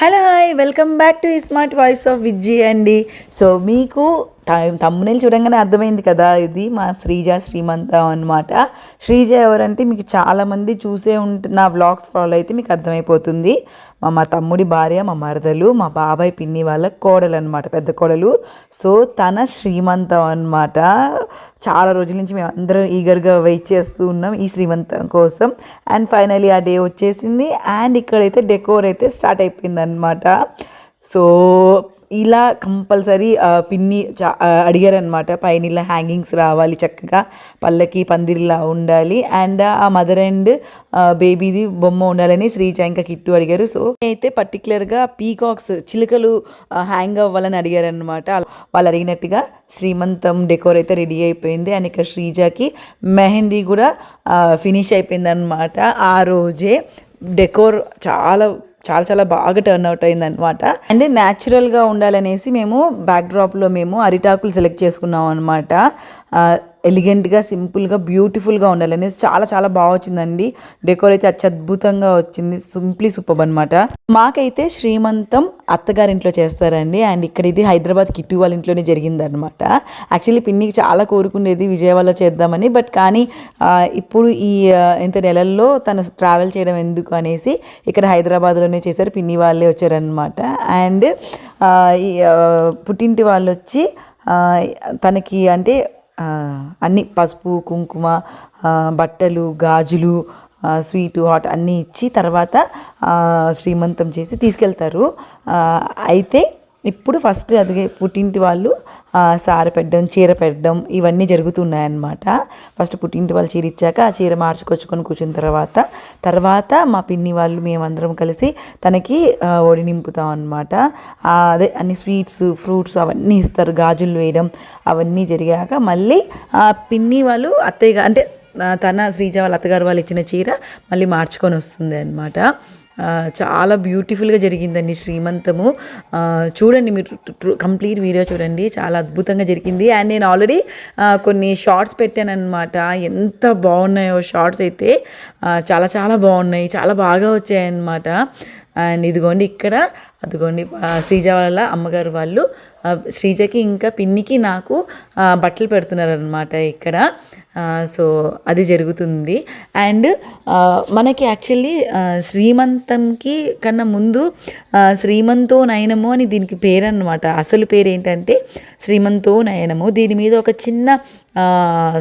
Hello hi welcome back to smart voice of Vijji అండి so మీకు తమ్మునేలు చూడంగానే అర్థమైంది కదా ఇది మా శ్రీజ శ్రీమంత అనమాట శ్రీజ ఎవరంటే మీకు చాలామంది చూసే ఉంట నా వ్లాగ్స్ ఫాలో అయితే మీకు అర్థమైపోతుంది. మా మా తమ్ముడి భార్య మా మరదలు మా బాబాయ్ పిన్ని వాళ్ళ కోడలు అనమాట పెద్ద కోడలు. సో తన శ్రీమంతం అనమాట చాలా రోజుల నుంచి మేము అందరం ఈగర్గా వెయిట్ చేస్తూ ఉన్నాం ఈ శ్రీమంతం కోసం. అండ్ ఫైనలీ ఆ డే వచ్చేసింది. అండ్ ఇక్కడైతే డెకోర్ అయితే స్టార్ట్ అయిపోయింది అనమాట సో ఇలా కంపల్సరీ పిన్ని చా అడిగారనమాట పైన ఇలా హ్యాంగింగ్స్ రావాలి చక్కగా పల్లకి పందిరిలా ఉండాలి. అండ్ ఆ మదర్ అండ్ బేబీది బొమ్మ ఉండాలని శ్రీజ ఇంకా కిట్టు అడిగారు. సో అయితే పర్టికులర్గా పీకాక్స్ చిలుకలు హ్యాంగ్ అవ్వాలని అడిగారనమాట వాళ్ళు అడిగినట్టుగా శ్రీమంతం డెకోర్ అయితే రెడీ అయిపోయింది. అండ్ ఇక్కడ శ్రీజాకి మెహందీ కూడా ఫినిష్ అయిపోయింది అనమాట ఆ రోజే డెకోర్ చాలా చాలా చాలా బాగా టర్న్ అవుట్ అయింది అనమాట అండ్ న్యాచురల్గా ఉండాలనేసి మేము బ్యాక్డ్రాప్లో మేము అరిటాకులు సెలెక్ట్ చేసుకున్నాం అనమాట ఎలిగెంట్గా సింపుల్గా బ్యూటిఫుల్గా ఉండాలనేసి చాలా చాలా బాగా వచ్చిందండి. డెకోర్ అయితే అత్యద్భుతంగా వచ్చింది. సింప్లీ సూపర్ అనమాట మాకైతే శ్రీమంతం అత్తగారింట్లో చేస్తారండి. అండ్ ఇక్కడ ఇది హైదరాబాద్ కిట్టు వాళ్ళ ఇంట్లోనే జరిగింది అనమాట యాక్చువల్లీ పిన్నికి చాలా కోరుకునేది విజయవాడలో చేద్దామని. బట్ కానీ ఇప్పుడు ఈ ఇంత నెలల్లో తను ట్రావెల్ చేయడం ఎందుకు అనేసి ఇక్కడ హైదరాబాద్లోనే చేశారు. పిన్ని వాళ్ళే వచ్చారనమాట అండ్ ఈ పుట్టింటి వాళ్ళు వచ్చి తనకి అంటే అన్ని పసుపు కుంకుమ బట్టలు గాజులు స్వీటు హాట్ అన్నీ ఇచ్చి తర్వాత శ్రీమంతం చేసి తీసుకెళ్తారు. అయితే ఇప్పుడు ఫస్ట్ అదిగే పుట్టింటి వాళ్ళు సార పెట్టడం చీర పెట్టడం ఇవన్నీ జరుగుతున్నాయన్నమాట. ఫస్ట్ పుట్టింటి వాళ్ళు చీర ఇచ్చాక ఆ చీర మార్చుకొచ్చుకొని కూర్చున్న తర్వాత తర్వాత మా పిన్ని వాళ్ళు మేమందరం కలిసి తనకి ఒడి నింపుతాం అనమాట అదే అన్ని స్వీట్స్ ఫ్రూట్స్ అవన్నీ ఇస్తారు గాజులు వేయడం అవన్నీ జరిగాక మళ్ళీ పిన్ని వాళ్ళు అత్తయ్య అంటే తన శ్రీజ వాళ్ళ అత్తగారు వాళ్ళు ఇచ్చిన చీర మళ్ళీ మార్చుకొని వస్తుంది అనమాట చాలా బ్యూటిఫుల్గా జరిగిందండి శ్రీమంతము. చూడండి మీరు కంప్లీట్ వీడియో చూడండి. చాలా అద్భుతంగా జరిగింది. అండ్ నేను ఆల్రెడీ కొన్ని షార్ట్స్ పెట్టాను అనమాట ఎంత బాగున్నాయో షార్ట్స్ అయితే. చాలా చాలా బాగున్నాయి. చాలా బాగా వచ్చాయన్నమాట. అండ్ ఇదిగోండి ఇక్కడ అదిగోండి శ్రీజ వాళ్ళ అమ్మగారు వాళ్ళు. శ్రీజకి ఇంకా పిన్నికి నాకు బట్టలు పెడుతున్నారనమాట ఇక్కడ. సో అది జరుగుతుంది. అండ్ మనకి యాక్చువల్లీ శ్రీమంతంకి కన్నా ముందు శ్రీమంతో నయనము అని దీనికి పేరు అనమాట అసలు పేరు ఏంటంటే శ్రీమంతో నయనము. దీని మీద ఒక చిన్న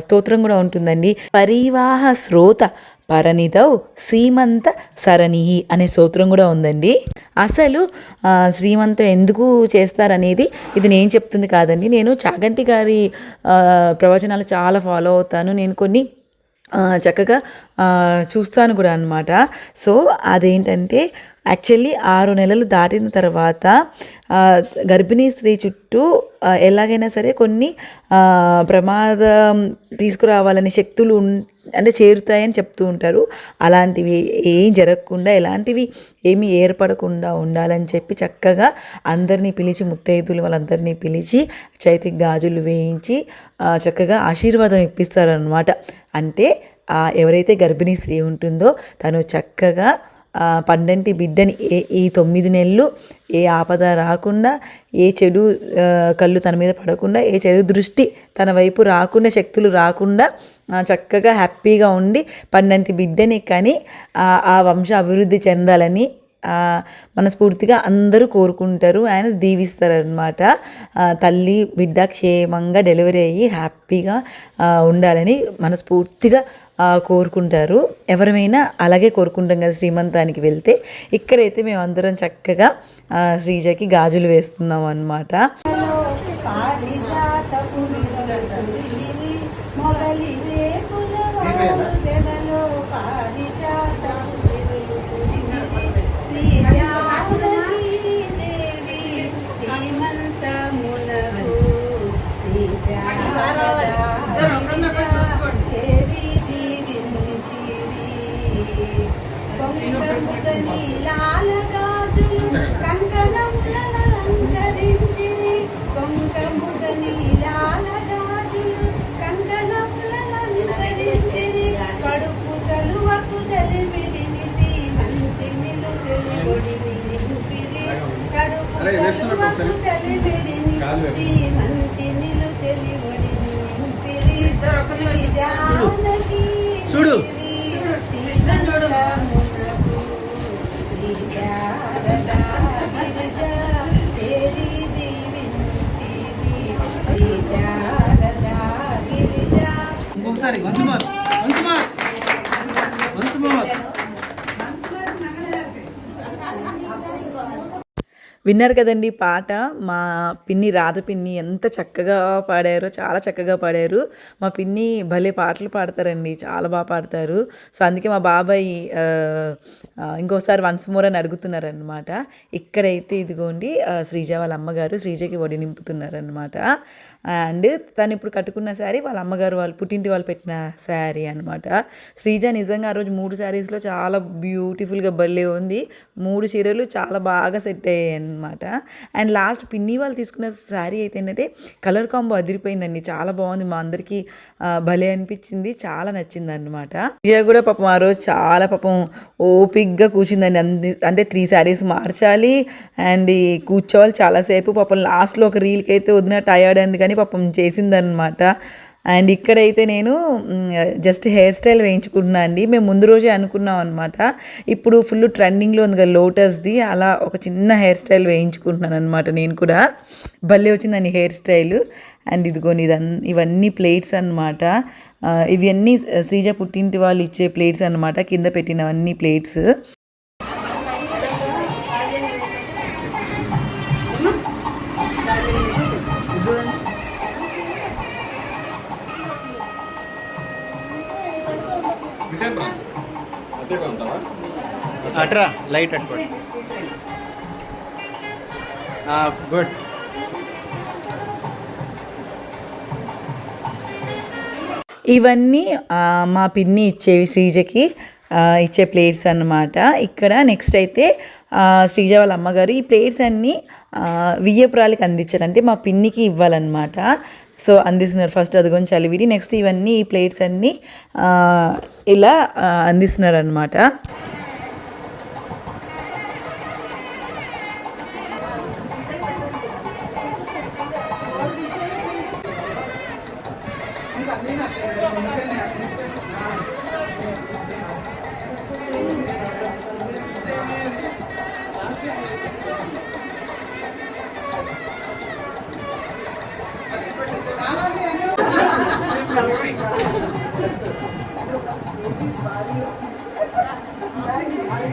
స్తోత్రం కూడా ఉంటుందండి. పరివాహ శ్రోత పరనిదౌ సీమంత సరణిహి అనే స్తోత్రం కూడా ఉందండి. అసలు శ్రీమంతం ఎందుకు చేస్తారనేది ఇది నేను చెప్తుంది కాదండి. నేను చాగంటి గారి ప్రవచనాలు చాలా ఫాలో అవుతాను. నేను కొన్ని చక్కగా చూస్తాను కూడా అనమాట సో అదేంటంటే యాక్చువల్లీ ఆరు నెలలు దాటిన తర్వాత గర్భిణీ స్త్రీ చుట్టూ ఎలాగైనా సరే కొన్ని ప్రమాదం తీసుకురావాలని శక్తులు అంటే చేరుతాయని చెప్తూ ఉంటారు. అలాంటివి ఏం జరగకుండా ఎలాంటివి ఏమి ఏర్పడకుండా ఉండాలని చెప్పి చక్కగా అందరినీ పిలిచి ముత్తైదులు వాళ్ళందరినీ పిలిచి చైతి గాజులు వేయించి చక్కగా ఆశీర్వాదం ఇప్పిస్తారనమాట అంటే ఎవరైతే గర్భిణీ స్త్రీ ఉంటుందో తను చక్కగా పండంటి బిడ్డని ఏ ఈ తొమ్మిది నెలలు ఏ ఆపద రాకుండా ఏ చెడు కళ్ళు తన మీద పడకుండా ఏ చెడు దృష్టి తన వైపు రాకుండా శక్తులు రాకుండా చక్కగా హ్యాపీగా ఉండి పండంటి బిడ్డని కానీ ఆ వంశ అభివృద్ధి చెందాలని మనస్ఫూర్తిగా అందరూ కోరుకుంటారు. ఆయన దీవిస్తారనమాట తల్లి బిడ్డ క్షేమంగా డెలివరీ అయ్యి హ్యాపీగా ఉండాలని మనస్ఫూర్తిగా కోరుకుంటారు. ఎవరమైనా అలాగే కోరుకుంటాం కదా శ్రీమంతానికి వెళ్తే. ఇక్కడైతే మేమందరం చక్కగా శ్రీజకి గాజులు వేస్తున్నాం అన్నమాట. చూడు. ఇంకొకసారి once more once more once more విన్నారు కదండి పాట. మా పిన్ని రాధ పిన్ని ఎంత చక్కగా పాడారో చాలా చక్కగా పాడారు. మా పిన్ని భలే పాటలు పాడతారండి చాలా బాగా పాడతారు. సో అందుకే మా బాబాయ్ ఇంకోసారి వన్స్ మోర్ అని అడుగుతున్నారనమాట ఇక్కడైతే ఇదిగోండి శ్రీజ వాళ్ళ అమ్మగారు శ్రీజకి వడి నింపుతున్నారనమాట అండ్ తను ఇప్పుడు కట్టుకున్న శారీ వాళ్ళ అమ్మగారు వాళ్ళు పుట్టింటి వాళ్ళు పెట్టిన శారీ అనమాట శ్రీజ నిజంగా ఆ రోజు మూడు శారీస్లో చాలా బ్యూటిఫుల్గా భలే ఉంది. మూడు చీరలు చాలా బాగా సెట్ అయ్యాయి అనమాట అండ్ లాస్ట్ పిన్ని వాళ్ళు తీసుకున్న శారీ అయితే ఏంటంటే కలర్ కాంబో అదిరిపోయిందండి. చాలా బాగుంది. మా అందరికీ భలే అనిపించింది. చాలా నచ్చింది అనమాట శ్రీజ కూడా పాపం ఆ రోజు చాలా పాపం ఓపిక్గా కూర్చుందండి. అంటే త్రీ శారీస్ మార్చాలి. అండ్ కూర్చోవాలి చాలాసేపు. పాపం లాస్ట్లో ఒక రీల్కి అయితే వదిన టయర్డ్ అయింది. కానీ పాపం చేసిందనమాట అండ్ ఇక్కడైతే నేను జస్ట్ హెయిర్ స్టైల్ వేయించుకుంటున్నా అండి. మేము ముందు రోజే అనుకున్నాం అనమాట ఇప్పుడు ఫుల్ ట్రెండింగ్లో ఉంది కదా లోటస్ది అలా ఒక చిన్న హెయిర్ స్టైల్ వేయించుకుంటున్నాను అనమాట నేను కూడా. భలే వచ్చిందండి హెయిర్ స్టైల్. అండ్ ఇదిగోని ఇదన్ ఇవన్నీ ప్లేట్స్ అనమాట ఇవన్నీ శ్రీజ పుట్టింటి వాళ్ళు ఇచ్చే ప్లేట్స్ అనమాట కింద పెట్టినవన్నీ ప్లేట్స్. అట్రా లైట్ అట్టుకోండి గుడ్. ఇవన్నీ మా పిన్ని ఇచ్చేవి శ్రీజకి ఇచ్చే ప్లేట్స్ అన్నమాట. ఇక్కడ నెక్స్ట్ అయితే శ్రీజ వాళ్ళ అమ్మగారు ఈ ప్లేట్స్ అన్నీ వియ్యపురాలకి అందించారు. అంటే మా పిన్నికి ఇవ్వాలన్నమాట. సో అందిస్తున్నారు. ఫస్ట్ అదిగొని చలివిడి నెక్స్ట్ ఇవన్నీ ఈ ప్లేట్స్ అన్నీ ఇలా అందిస్తున్నారు అనమాట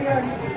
Yeah.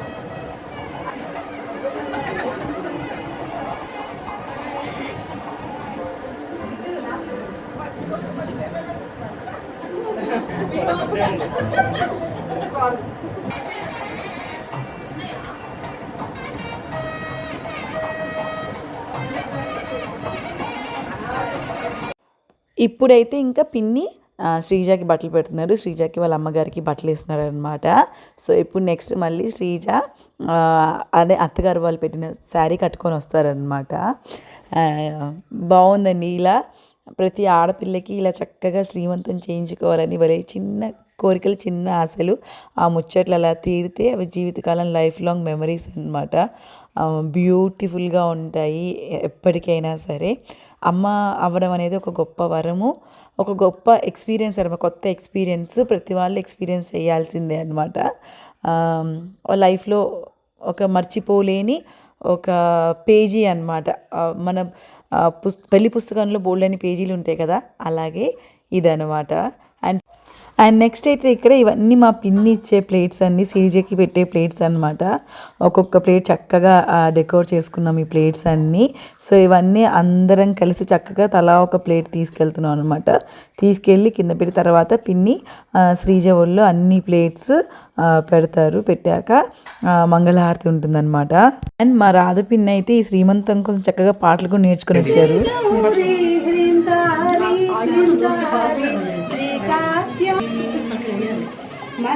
ఇప్పుడైతే ఇంకా పిన్ని శ్రీజాకి బట్టలు పెడుతున్నారు. శ్రీజాకి వాళ్ళ అమ్మగారికి బట్టలు వేస్తున్నారు అనమాట సో ఇప్పుడు నెక్స్ట్ మళ్ళీ శ్రీజ అదే అత్తగారు వాళ్ళు పెట్టిన శారీ కట్టుకొని వస్తారనమాట బాగుందండి ఇలా ప్రతి ఆడపిల్లకి ఇలా చక్కగా శ్రీమంతం చేయించుకోవాలని వాళ్ళ చిన్న కోరికలు చిన్న ఆశలు ఆ ముచ్చట్లు అలా తీరితే అవి జీవితకాలం లైఫ్ లాంగ్ మెమరీస్ అనమాట బ్యూటిఫుల్గా ఉంటాయి ఎప్పటికైనా సరే. అమ్మ అవ్వడం అనేది ఒక గొప్ప వరము ఒక గొప్ప ఎక్స్పీరియన్స్ అనమాట. కొత్త ఎక్స్పీరియన్స్ ప్రతి వాళ్ళు ఎక్స్పీరియన్స్ చేయాల్సిందే అనమాట లైఫ్లో ఒక మర్చిపోలేని ఒక పేజీ అనమాట మన పుస్ పెళ్ళి పుస్తకంలో బోల్డని పేజీలు ఉంటాయి కదా అలాగే ఇదనమాట అండ్ నెక్స్ట్ అయితే ఇక్కడ ఇవన్నీ మా పిన్ని ఇచ్చే ప్లేట్స్ అన్ని సీజేకి పెట్టే ప్లేట్స్ అనమాట ఒక్కొక్క ప్లేట్ చక్కగా డెకోర్ చేసుకున్నాం ఈ ప్లేట్స్ అన్నీ. సో ఇవన్నీ అందరం కలిసి చక్కగా తలా ఒక ప్లేట్ తీసుకెళ్తున్నాం అనమాట తీసుకెళ్ళి కింద పెట్టి తర్వాత పిన్ని శ్రీజ వాళ్ళు అన్ని ప్లేట్స్ పెడతారు. పెట్టాక మంగళహారతి ఉంటుందన్నమాట. అండ్ మా రాధ పిన్ని అయితే ఈ శ్రీమంతం కోసం చక్కగా పాటలు కూడా నేర్చుకుని వచ్చారు.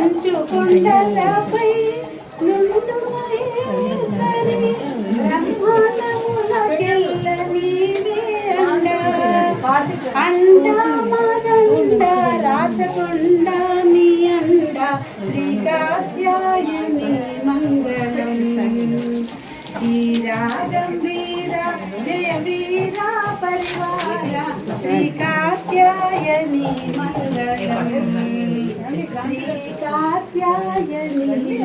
మంచు కొండలపై నుండు అండ అండ రాచకొండ నీ అండ. శ్రీకాత్యాయని మంగళం. ఈ రాగం వీర జయ వీర పరివార. శ్రీకాత్యాయని మంగళం. శ్రీకాత్యాయని శ్రీజ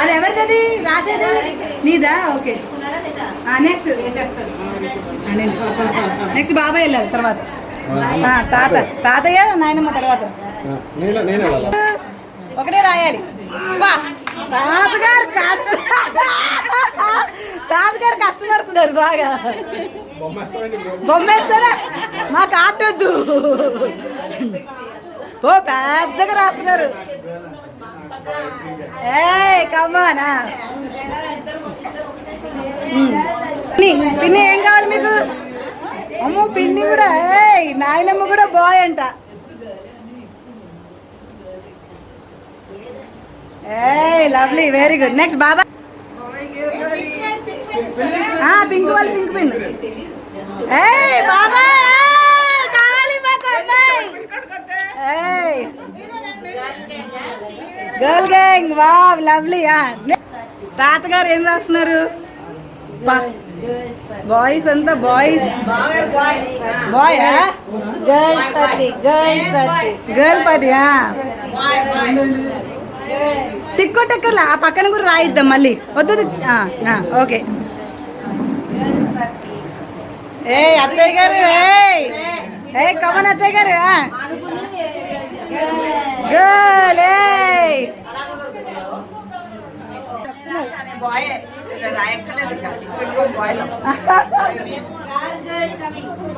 అది ఎవరిది రాసేది? నీదా? ఓకే. నెక్స్ట్ నెక్స్ట్ బాబాయ్ వెళ్ళాలి తర్వాత. తాత. తాతయ్య నాయనమ్మ తర్వాత. ఒకటే రాయాలి. తాతగారు కష్ట తాతగారు కష్టపడుతున్నారు బాగా. బొమ్మేస్తారా? మాకు ఆటొద్దు. ఓ పెద్దగా రాస్తున్నారు. ఏ కమ్మానా పిన్ని ఏం కావాలి మీకు? అమ్మో పిన్ని కూడా ఏయ్ నాయనమ్మ కూడా బాయ్ అంట. ఏ లవ్లీ వెరీ గుడ్ నెక్స్ట్ బాబా. పింక్ వాళ్ళు పింక్ పిన్ ఏ బాబా. గర్ల్ గ్యాంగ్ వావ్ లవ్లీ తాతగారు ఏం రాస్తున్నారు? బాయ్స్ అంతా boys boy girl party girl party girl party టిక్కో ఆ పక్కన కూడా రాయిద్దాం మళ్ళీ. వద్దు ఓకే. ఏ అత్తయ్య గారు ఏయ్. ఏ కమన్ అత్తయ్య గారు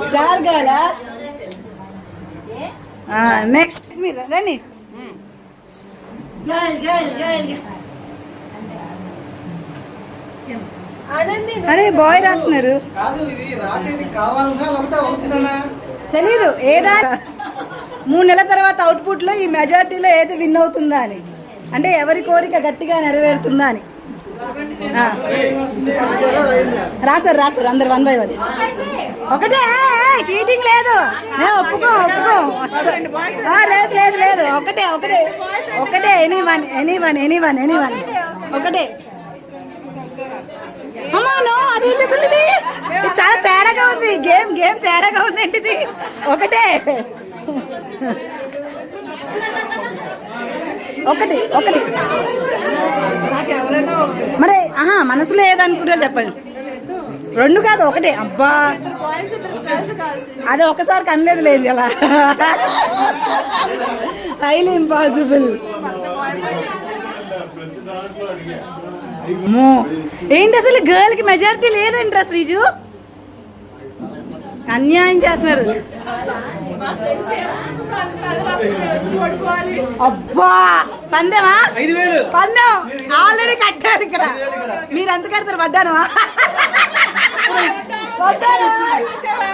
స్టార్ గర్ల్ నెక్స్ట్ మీరు రండి. అరే బాయ్ రాస్తున్నారు. తెలీదు ఏదా మూడు నెలల తర్వాత అవుట్పుట్లో ఈ మెజార్టీలో ఏది విన్ అవుతుందా అని. అంటే ఎవరి కోరిక గట్టిగా నెరవేరుతుందా అని. రాసారు రాసారు అందరు వన్ బై వన్ ఒకటే చీటింగ్ లేదు. నేను ఒప్పుకో ఒప్పుకో. లేదు లేదు లేదు. ఒకటే ఒకటే. ఒకటే any one any one any one any one ఒకటే అమ్మా అది చాలా తేడాగా ఉంది. గేమ్ గేమ్ తేడాగా ఉంది ఏంటిది? ఒకటే. ఒకటి ఒకటి. మరి ఆహా మనసులో ఏదనుకుంటారో చెప్పండి. రెండు కాదు ఒకటే. అబ్బా. అది ఒకసారి కనలేదు లేదు అలా హైలీ ఇంపాసిబుల్ అమ్మో. ఏంటి అసలు గర్ల్కి మెజారిటీ లేదంట్రా శ్రీజు? అన్యాయం చేస్తున్నారు. అబ్బా పందెమా ఐదు వేలు పందెం ఆల్రెడీ కట్టారు ఇక్కడ మీరు ఎంత కడతారు పడ్డాను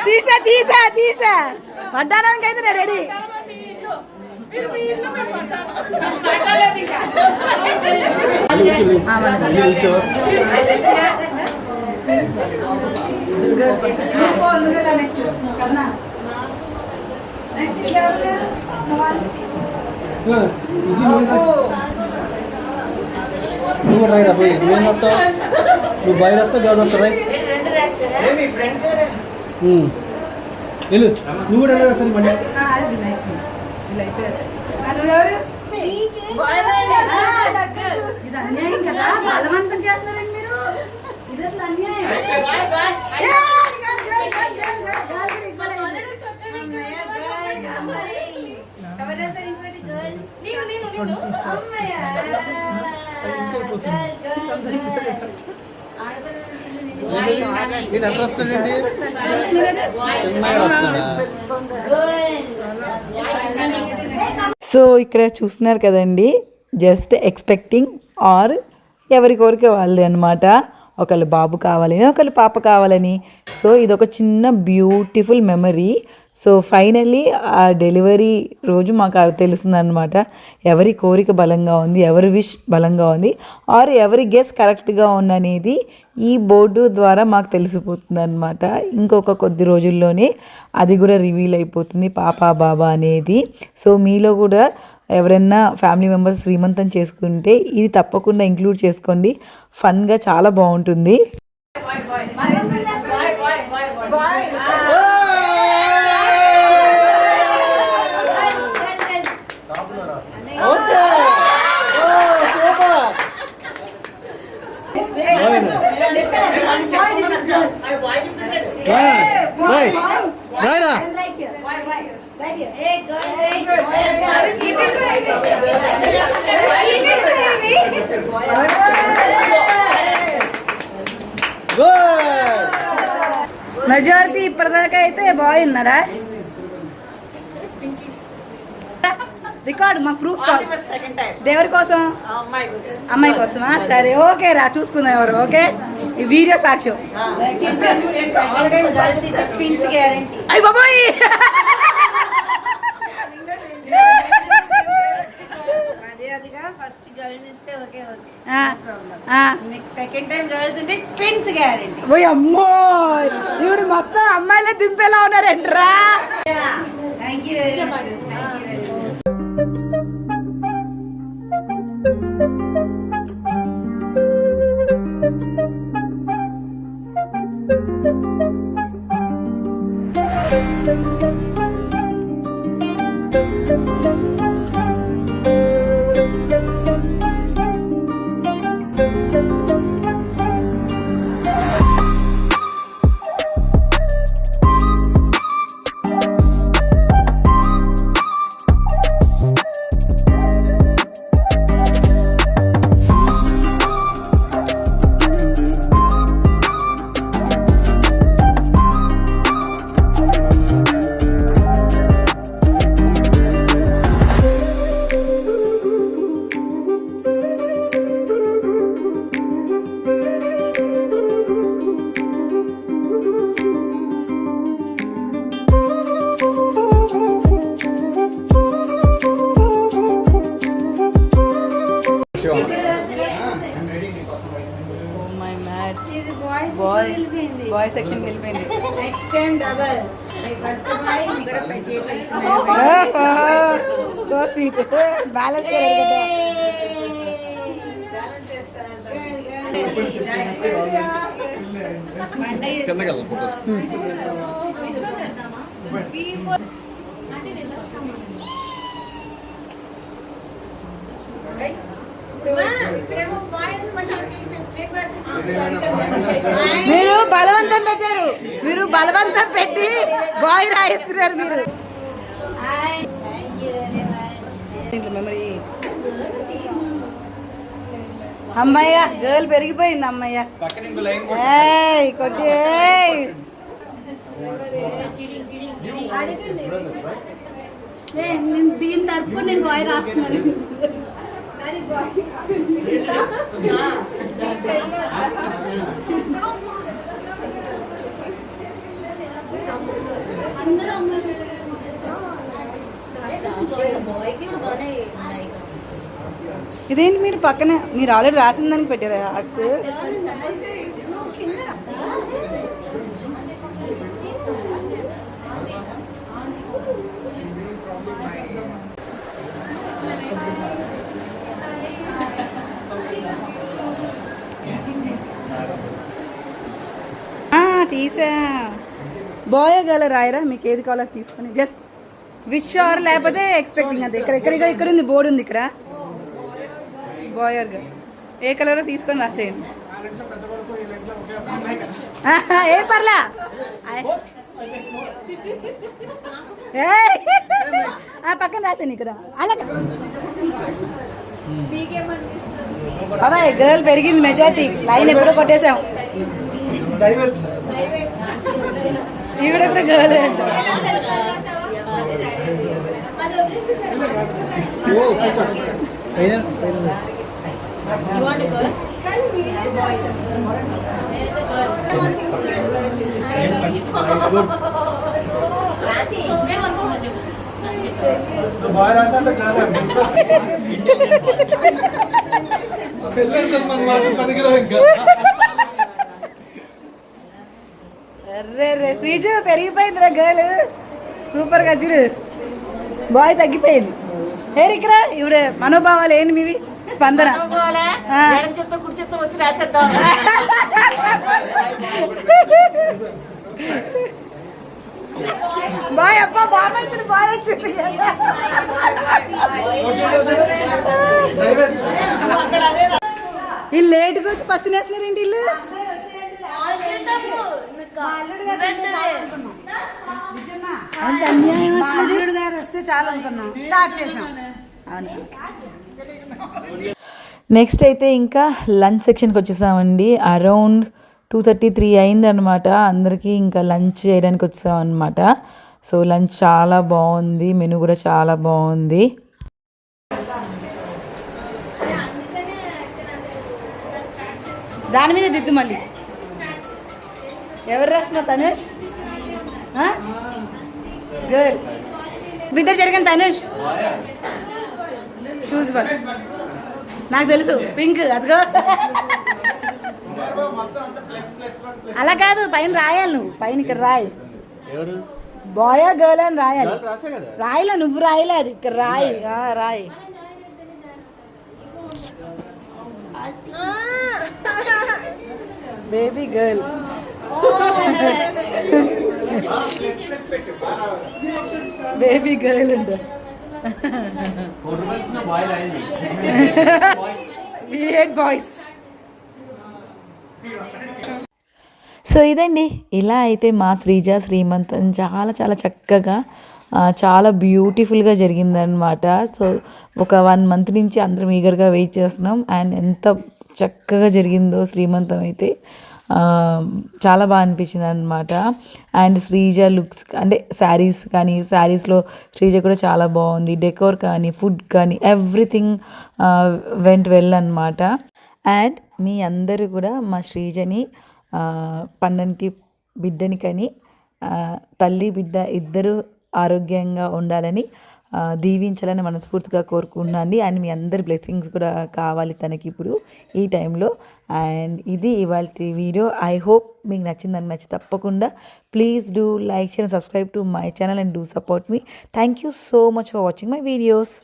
తీసా తీసా తీసా పడ్డానికి అయితే నేను రెడీ విజయ్ నువ్వు రా. నువ్వు కూడా రాయిరా పోయి నువ్వేం వస్తావు నువ్వు బయట వస్తావు గౌడ్ వస్తావు రాయి వెళ్ళు నువ్వు కూడా వెళ్ళరా సరే మళ్ళీ అన్యాయం కదా బలవంతం చేస్తున్నారండి మీరు ఇది అసలు అన్యాయం ఏ, girl, girl, girl, girl, girl, girl కూడా equal అయింది. అమ్మయ్య గర్ల్ అమ్మయ్య ఎవరు రాశారు ఇంకోటి నేను అమ్మయ్య వస్తుందండి చిన్నగా సో ఇక్కడ చూస్తున్నారు కదండి జస్ట్ ఎక్స్పెక్టింగ్ ఆర్ ఎవరి కోరిక వాళ్ళది అనమాట ఒకళ్ళు బాబు కావాలని ఒకళ్ళు పాప కావాలని. సో ఇది ఒక చిన్న బ్యూటిఫుల్ మెమరీ సో ఫైనల్లీ ఆ డెలివరీ రోజు మాకు అది తెలుస్తుంది అనమాట ఎవరి కోరిక బలంగా ఉంది ఎవరి విష్ బలంగా ఉంది ఆర్ ఎవరి గెస్ కరెక్ట్గా ఉందనేది ఈ బోర్డు ద్వారా మాకు తెలిసిపోతుంది అనమాట ఇంకొక కొద్ది రోజుల్లోనే అది కూడా రివీల్ అయిపోతుంది పాప బాబా అనేది. సో మీలో కూడా ఎవరైనా ఫ్యామిలీ మెంబర్స్ శ్రీమంతం చేసుకుంటే ఇది తప్పకుండా ఇంక్లూడ్ చేసుకోండి ఫన్గా చాలా బాగుంటుంది ఓకే ఓ సూపర్ రాయ్ రాయరా గుడ్ మెజారిటీ ఇప్పటిదాకా అయితే బాయ్ ఉన్నాడా? రికార్డ్ మా ప్రూఫ్ దేవరి కోసం? అమ్మాయి కోసమా సరే ఓకే రా చూసుకుందాం ఎవరు ఓకే? ఈ వీడియో సాక్ష్యం. అయ్యి బాబాయ్! ఓయ్ అమ్మో! ఇవి మొత్తం అమ్మాయిలే దింపేలా ఉన్నారంటరా? బాయ్ బాయ్ సెక్షన్కి వెళ్ళిపోయింది next time double first boy ఇక్కడ సో స్వీట్ బ్యాలెన్స్ మార్చేసి మీరు బలవంతం పెట్టారు. మీరు బలవంతం పెట్టి బాయ్ రాయిస్తున్నారు మీరు. మెమరీ అమ్మయ్య గర్ల్ పెరిగిపోయింది అమ్మయ్య. ఏయ్ కొట్టి నేను దీని తరపు నేను బాయ్ రాస్తున్నాను. బాయ్ ఇదేంటి మీరు పక్కన మీరు ఆల్రెడీ రాసిన దానికి పెట్టారా ఆర్ట్స్ ఆ, తీసా. బాయ్ గల రాయరా మీకు ఏది కావాలో తీసుకొని జస్ట్ విష్ ఆర్ లేకపోతే ఎక్స్పెక్టింగ్ అంతే. ఇక్కడ ఇక్కడ ఇక్కడ ఉంది బోర్డు ఉంది ఇక్కడ. Boy or girl. A colour తీసుకొని రాసేయండి. ఏం పర్లా? పక్కన రాసాను ఇక్కడ. అలా బాబాయ్ గర్ల్ పెరిగింది మెజార్టీ. లైన్ ఎప్పుడో కొట్టేశాం ఈవిడ కూడా గర్ల్ బాగా రాసాంటే కాదు పెళ్ళంటే మన మాట పనికిరా ఇంకా అర్రే రే శ్రీజు పెరిగిపోయిందిరా గర్ల్. సూపర్గా చూడు. బాయ్ తగ్గిపోయింది. హే ఇక్కడ ఇవిడ మనోభావాలు ఏంటి మీవి? స్పందన. బాయ్ అప్ప బాగా వచ్చింది బాయ్ వచ్చింది. వీళ్ళు లేట్గా వచ్చి ఫస్ట్ వేస్తున్నారు ఏంటి వీళ్ళు? అంత అన్యాయం గారు వస్తే చాలా అనుకున్నాం స్టార్ట్ చేసాం. నెక్స్ట్ అయితే ఇంకా లంచ్ సెక్షన్కి వచ్చేసామండి. అరౌండ్ టూ థర్టీ త్రీ అయిందనమాట అందరికీ ఇంకా లంచ్ చేయడానికి వచ్చామన్నమాట. సో లంచ్ చాలా బాగుంది. మెను కూడా చాలా బాగుంది. దాని మీద దిద్దు మళ్ళీ. ఎవరు రాస్తున్నారు తనుష్? గర్ల్ ఇద్దరు జరిగిన తనుష్. చూస్ వన్ నాకు తెలుసు పింక్ అదిగో. అలా కాదు పైన రాయాలి నువ్వు. పైన ఇక్కడ రాయి. బాయా గర్ల్ అని రాయాలి. రాయలే నువ్వు రాయలే అది ఇక్కడ రాయి. ఆ, రాయి. Baby girl baby girl boys so ఇదండి. ఇలా అయితే మా శ్రీజ శ్రీమంతం చాలా చాలా చక్కగా చాలా బ్యూటిఫుల్గా జరిగిందనమాట సో ఒక వన్ మంత్ నుంచి అందరం ఈగర్గా వెయిట్ చేస్తున్నాం. అండ్ ఎంత చక్కగా జరిగిందో శ్రీమంతం అయితే. చాలా బాగా అనిపించింది అనమాట అండ్ శ్రీజ లుక్స్ అంటే శారీస్ కానీ శారీస్లో శ్రీజ కూడా చాలా బాగుంది. డెకోర్ కానీ ఫుడ్ కానీ ఎవ్రీథింగ్ వెంట్ వెల్ అనమాట అండ్ మీ అందరూ కూడా మా శ్రీజని ఆ, పన్నంటి బిడ్డని కానీ తల్లి బిడ్డ ఇద్దరు ఆరోగ్యంగా ఉండాలని దీవించాలని మనస్ఫూర్తిగా కోరుకున్నాండి అండ్. మీ అందరి బ్లెస్సింగ్స్ కూడా కావాలి తనకి ఇప్పుడు ఈ టైంలో. అండ్ ఇది ఇవాళ వీడియో. ఐ హోప్ మీకు నచ్చిందని నచ్చి తప్పకుండా please do like share subscribe to my channel and do support me thank you so much for watching my videos